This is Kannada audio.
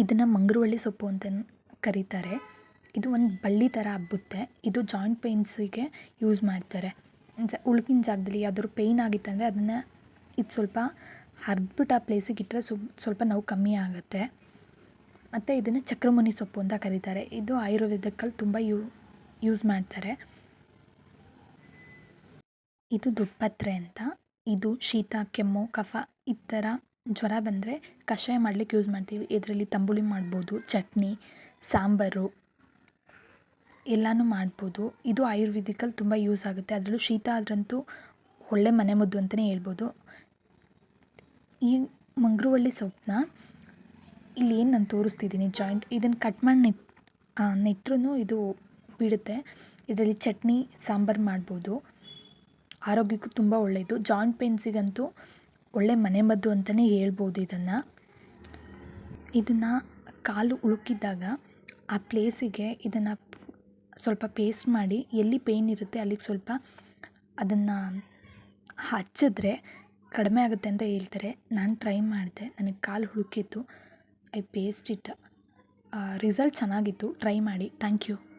ಇದನ್ನು ಮಂಗರವಳ್ಳಿ ಸೊಪ್ಪು ಅಂತ ಕರೀತಾರೆ. ಇದು ಒಂದು ಬಳ್ಳಿ ಥರ ಹಬ್ಬುತ್ತೆ ಇದು ಜಾಯಿಂಟ್ ಪೇಯ್ನ್ಸಿಗೆ ಯೂಸ್ ಮಾಡ್ತಾರೆ. ಉಳುಕಿನ ಜಾಗದಲ್ಲಿ ಯಾವ್ದಾದ್ರು ಪೇಯ್ನ್ ಆಗಿತ್ತಂದರೆ ಅದನ್ನು ಇದು ಸ್ವಲ್ಪ ಹರ್ದ್ಬಿಟ್ಟು ಆ ಪ್ಲೇಸಿಗೆ ಇಟ್ಟರೆ ಸ್ವಲ್ಪ ನೋವು ಕಮ್ಮಿ ಆಗುತ್ತೆ. ಮತ್ತು ಇದನ್ನು ಚಕ್ರಮುನಿ ಸೊಪ್ಪು ಅಂತ ಕರೀತಾರೆ. ಇದು ಆಯುರ್ವೇದಕ್ಕಲ್ಲಿ ತುಂಬ ಯೂಸ್ ಮಾಡ್ತಾರೆ. ಇದು ದುಪ್ಪತ್ರೆ ಅಂತ. ಇದು ಶೀತ, ಕೆಮ್ಮು, ಕಫ ಈ ಥರ ಜ್ವರ ಬಂದರೆ ಕಷಾಯ ಮಾಡ್ಲಿಕ್ಕೆ ಯೂಸ್ ಮಾಡ್ತೀವಿ. ಇದರಲ್ಲಿ ತಂಬುಳಿ ಮಾಡ್ಬೋದು, ಚಟ್ನಿ, ಸಾಂಬಾರು ಎಲ್ಲನೂ ಮಾಡ್ಬೋದು. ಇದು ಆಯುರ್ವೇದಿಕಲ್ಲಿ ತುಂಬ ಯೂಸ್ ಆಗುತ್ತೆ. ಅದರಲ್ಲೂ ಶೀತ ಆದ್ರಂತೂ ಒಳ್ಳೆ ಮನೆಮದ್ದು ಅಂತಲೇ ಹೇಳ್ಬೋದು. ಈ ಮಂಗ್ರುವಳ್ಳಿ ಸೊಪ್ಪನ್ನ ಇಲ್ಲಿ ಏನು ನಾನು ತೋರಿಸ್ತಿದ್ದೀನಿ ಜಾಯಿಂಟ್ ಇದನ್ನು ಕಟ್ ಮಾಡಿ ನೆಟ್ ನೆಟ್ಟರೂ ಇದು ಬಿಡುತ್ತೆ. ಇದರಲ್ಲಿ ಚಟ್ನಿ, ಸಾಂಬಾರು ಮಾಡ್ಬೋದು. ಆರೋಗ್ಯಕ್ಕೂ ತುಂಬ ಒಳ್ಳೆಯದು ಜಾಯಿಂಟ್ ಪೇಯ್ನ್ಸಿಗಂತೂ ಒಳ್ಳೆಯ ಮನೆಮದ್ದು ಅಂತಲೇ ಹೇಳ್ಬೋದು ಇದನ್ನು. ಇದನ್ನು ಕಾಲು ಉಳುಕಿದ್ದಾಗ ಆ ಪ್ಲೇಸಿಗೆ ಇದನ್ನು ಸ್ವಲ್ಪ ಪೇಸ್ಟ್ ಮಾಡಿ ಎಲ್ಲಿ ಪೇಯ್ನ್ ಇರುತ್ತೆ ಅಲ್ಲಿಗೆ ಸ್ವಲ್ಪ ಅದನ್ನು ಹಚ್ಚಿದ್ರೆ ಕಡಿಮೆ ಆಗುತ್ತೆ ಅಂತ ಹೇಳ್ತಾರೆ. ನಾನು ಟ್ರೈ ಮಾಡಿದೆ. ನನಗೆ ಕಾಲು ಉಳುಕಿತ್ತು. I paste it. ರಿಸಲ್ಟ್ ಚೆನ್ನಾಗಿತ್ತು. ಟ್ರೈ ಮಾಡಿ. Thank you.